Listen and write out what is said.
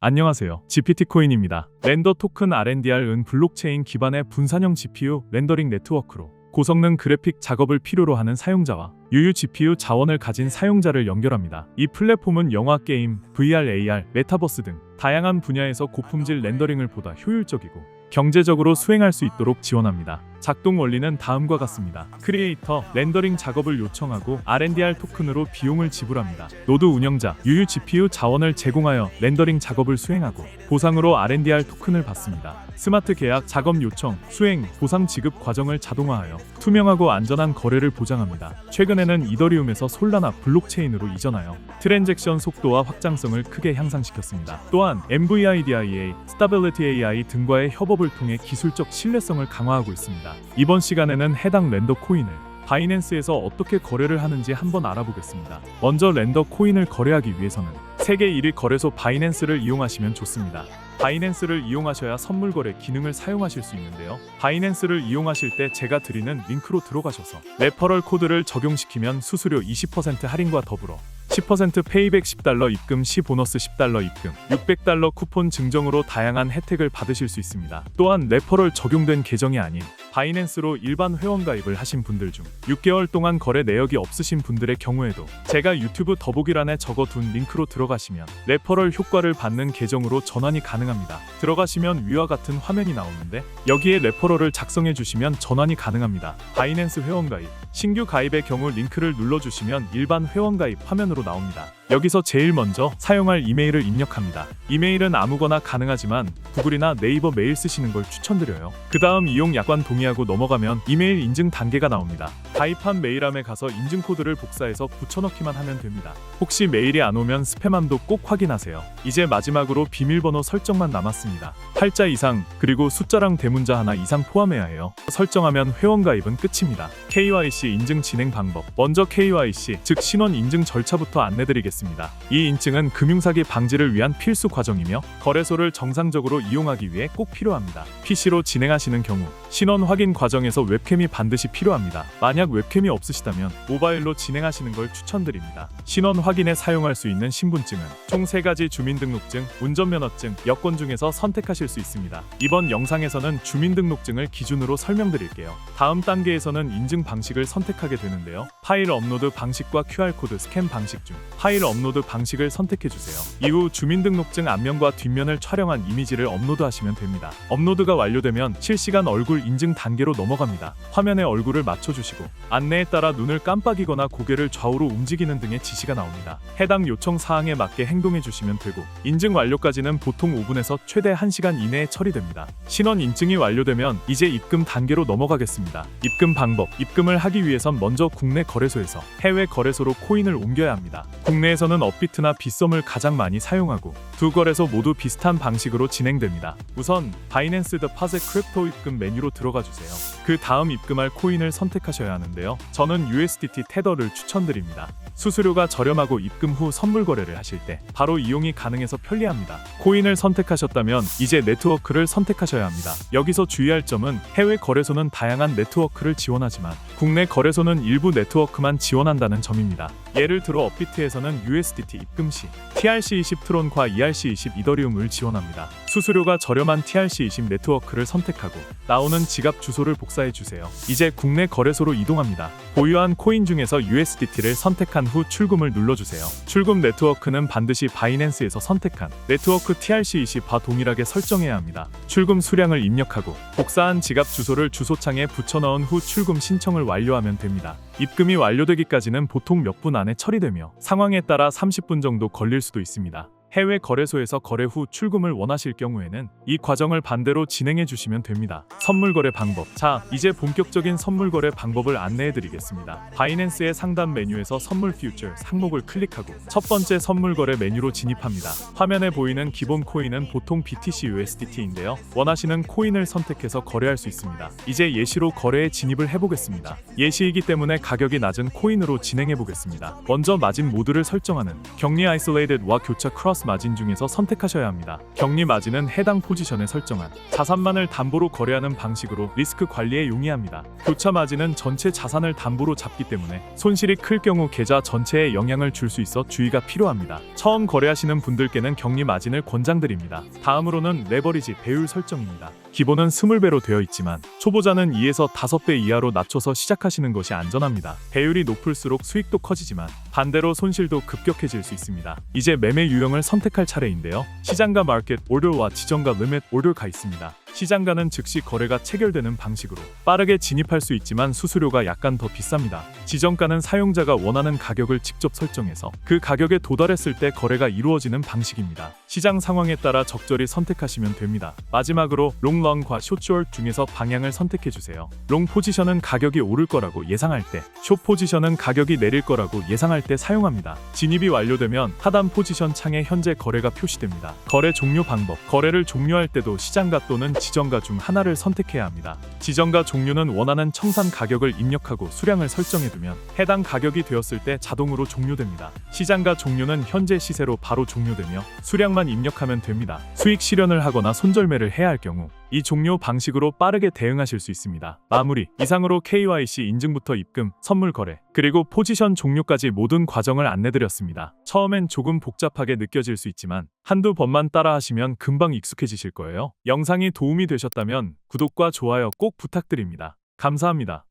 안녕하세요. GPT코인입니다. 렌더 토큰 RNDR은 블록체인 기반의 분산형 GPU 렌더링 네트워크로 고성능 그래픽 작업을 필요로 하는 사용자와 유유 GPU 자원을 가진 사용자를 연결합니다. 이 플랫폼은 영화, 게임, VR, AR, 메타버스 등 다양한 분야에서 고품질 렌더링을 보다 효율적이고 경제적으로 수행할 수 있도록 지원합니다. 작동 원리는 다음과 같습니다. 크리에이터, 렌더링 작업을 요청하고 RNDR 토큰으로 비용을 지불합니다. 노드 운영자, 유유 GPU 자원을 제공하여 렌더링 작업을 수행하고 보상으로 RNDR 토큰을 받습니다. 스마트 계약, 작업 요청, 수행, 보상 지급 과정을 자동화하여 투명하고 안전한 거래를 보장합니다. 최근에는 이더리움에서 솔라나 블록체인으로 이전하여 트랜잭션 속도와 확장성을 크게 향상시켰습니다. 또한 MVIDIA, Stability AI 등과의 협업을 통해 기술적 신뢰성을 강화하고 있습니다. 이번 시간에는 해당 렌더 코인을 바이낸스에서 어떻게 거래를 하는지 한번 알아보겠습니다. 먼저 렌더 코인을 거래하기 위해서는 세계 1위 거래소 바이낸스를 이용하시면 좋습니다. 바이낸스를 이용하셔야 선물 거래 기능을 사용하실 수 있는데요. 바이낸스를 이용하실 때 제가 드리는 링크로 들어가셔서 레퍼럴 코드를 적용시키면 수수료 20% 할인과 더불어 10% 페이백 10달러 입금 시 보너스 10달러 입금, 600달러 쿠폰 증정으로 다양한 혜택을 받으실 수 있습니다. 또한 레퍼럴 적용된 계정이 아닌 바이낸스로 일반 회원 가입을 하신 분들 중 6개월 동안 거래 내역이 없으신 분들의 경우에도 제가 유튜브 더보기란에 적어둔 링크로 들어가시면 레퍼럴 효과를 받는 계정으로 전환이 가능합니다. 들어가시면 위와 같은 화면이 나오는데 여기에 레퍼럴을 작성해 주시면 전환이 가능합니다. 바이낸스 회원 가입, 신규 가입의 경우 링크를 눌러주시면 일반 회원 가입 화면으로 나옵니다. 여기서 제일 먼저 사용할 이메일을 입력합니다. 이메일은 아무거나 가능하지만 구글이나 네이버 메일 쓰시는 걸 추천드려요. 그 다음 이용 약관 동의하고 넘어가면 이메일 인증 단계가 나옵니다. 가입한 메일함에 가서 인증 코드를 복사해서 붙여넣기만 하면 됩니다. 혹시 메일이 안 오면 스팸함도 꼭 확인하세요. 이제 마지막으로 비밀번호 설정만 남았습니다. 8자 이상 그리고 숫자랑 대문자 하나 이상 포함해야 해요. 설정하면 회원 가입은 끝입니다. KYC 인증 진행 방법. 먼저 KYC 즉 신원 인증 절차부터 안내드리겠 습니다. 이 인증은 금융사기 방지를 위한 필수 과정이며 거래소를 정상적으로 이용하기 위해 꼭 필요합니다. PC로 진행하시는 경우 신원 확인 과정에서 웹캠이 반드시 필요합니다. 만약 웹캠이 없으시다면 모바일로 진행하시는 걸 추천드립니다. 신원 확인에 사용할 수 있는 신분증은 총 3가지 주민등록증, 운전면허증, 여권 중에서 선택하실 수 있습니다. 이번 영상에서는 주민등록증을 기준으로 설명드릴게요. 다음 단계에서는 인증 방식을 선택하게 되는데요. 파일 업로드 방식과 QR코드 스캔 방식 중 파일 업로드 방식을 선택해 주세요. 이후 주민등록증 앞면과 뒷면을 촬영한 이미지를 업로드하시면 됩니다. 업로드가 완료되면 실시간 얼굴 인증 단계로 넘어갑니다. 화면에 얼굴을 맞춰주시고 안내에 따라 눈을 깜빡이거나 고개를 좌우로 움직이는 등의 지시가 나옵니다. 해당 요청 사항에 맞게 행동해 주시면 되고 인증 완료까지는 보통 5분에서 최대 1시간 이내에 처리됩니다. 신원 인증이 완료되면 이제 입금 단계로 넘어가겠습니다. 입금 방법 입금을 하기 위해선 먼저 국내 거래소에서 해외 거래소로 코인을 옮겨야 합니다. 국내 에서는 업비트나 빗썸을 가장 많이 사용하고 두 거래소 모두 비슷한 방식으로 진행됩니다. 우선 바이낸스 더 파제 크립토 입금 메뉴로 들어가 주세요. 그 다음 입금할 코인을 선택하셔야 하는데요. 저는 USDT 테더를 추천드립니다. 수수료가 저렴하고 입금 후 선물 거래를 하실 때 바로 이용이 가능해서 편리합니다. 코인을 선택하셨다면 이제 네트워크를 선택하셔야 합니다. 여기서 주의할 점은 해외 거래소는 다양한 네트워크를 지원하지만 국내 거래소는 일부 네트워크만 지원한다는 점입니다. 예를 들어 업비트에서는 USDT 입금 시 TRC20 트론과 ERC20 이더리움을 지원합니다. 수수료가 저렴한 TRC20 네트워크를 선택하고 나오는 지갑 주소를 복사해 주세요. 이제 국내 거래소로 이동합니다. 보유한 코인 중에서 USDT를 선택한 후 출금을 눌러주세요. 출금 네트워크는 반드시 바이낸스에서 선택한 네트워크 TRC20과 동일하게 설정해야 합니다. 출금 수량을 입력하고 복사한 지갑 주소를 주소창에 붙여넣은 후 출금 신청을 완료하면 됩니다. 입금이 완료되기까지는 보통 몇 분 안에 처리되며 상황에 따라 30분 정도 걸릴 수도 있습니다. 해외 거래소에서 거래 후 출금을 원하실 경우에는 이 과정을 반대로 진행해 주시면 됩니다. 선물 거래 방법. 자, 이제 본격적인 선물 거래 방법을 안내해 드리겠습니다. 바이낸스의 상단 메뉴에서 선물 퓨처 항목을 클릭하고 첫 번째 선물 거래 메뉴로 진입합니다. 화면에 보이는 기본 코인은 보통 BTC USDT인데요. 원하시는 코인을 선택해서 거래할 수 있습니다. 이제 예시로 거래에 진입을 해 보겠습니다. 예시이기 때문에 가격이 낮은 코인으로 진행해 보겠습니다. 먼저 마진 모드를 설정하는 격리 아이솔레이드와 교차 크로스 보너스 마진 중에서 선택하셔야 합니다. 격리 마진은 해당 포지션에 설정한 자산만을 담보로 거래하는 방식으로 리스크 관리에 용이합니다. 교차 마진은 전체 자산을 담보로 잡기 때문에 손실이 클 경우 계좌 전체에 영향을 줄 수 있어 주의가 필요합니다. 처음 거래하시는 분들께는 격리 마진을 권장드립니다. 다음으로는 레버리지 배율 설정입니다. 기본은 20배로 되어 있지만 초보자는 2에서 5배 이하로 낮춰서 시작하시는 것이 안전합니다. 배율이 높을수록 수익도 커지지만 반대로 손실도 급격해질 수 있습니다. 이제 매매 유형을 선택할 차례인데요. 시장가 마켓 오더와 지정가 리밋 오더가 있습니다. 시장가는 즉시 거래가 체결되는 방식으로 빠르게 진입할 수 있지만 수수료가 약간 더 비쌉니다. 지정가는 사용자가 원하는 가격을 직접 설정해서 그 가격에 도달했을 때 거래가 이루어지는 방식입니다. 시장 상황에 따라 적절히 선택하시면 됩니다. 마지막으로 롱런과 숏short 중에서 방향을 선택해 주세요. 롱 포지션은 가격이 오를 거라고 예상할 때, 숏 포지션은 가격이 내릴 거라고 예상할 때 사용합니다. 진입이 완료되면 하단 포지션 창에 현재 거래가 표시됩니다. 거래 종료 방법. 거래를 종료할 때도 시장가 또는 지정가 중 하나를 선택해야 합니다. 지정가 종류는 원하는 청산 가격을 입력하고 수량을 설정해 두면 해당 가격이 되었을 때 자동으로 종료됩니다. 시장가 종류는 현재 시세로 바로 종료되며 수량만 입력하면 됩니다. 수익 실현을 하거나 손절매를 해야 할 경우 이 종료 방식으로 빠르게 대응하실 수 있습니다. 마무리. 이상으로 KYC 인증부터 입금, 선물 거래, 그리고 포지션 종료까지 모든 과정을 안내드렸습니다. 처음엔 조금 복잡하게 느껴질 수 있지만 한두 번만 따라 하시면 금방 익숙해지실 거예요. 영상이 도움이 되셨다면 구독과 좋아요 꼭 부탁드립니다. 감사합니다.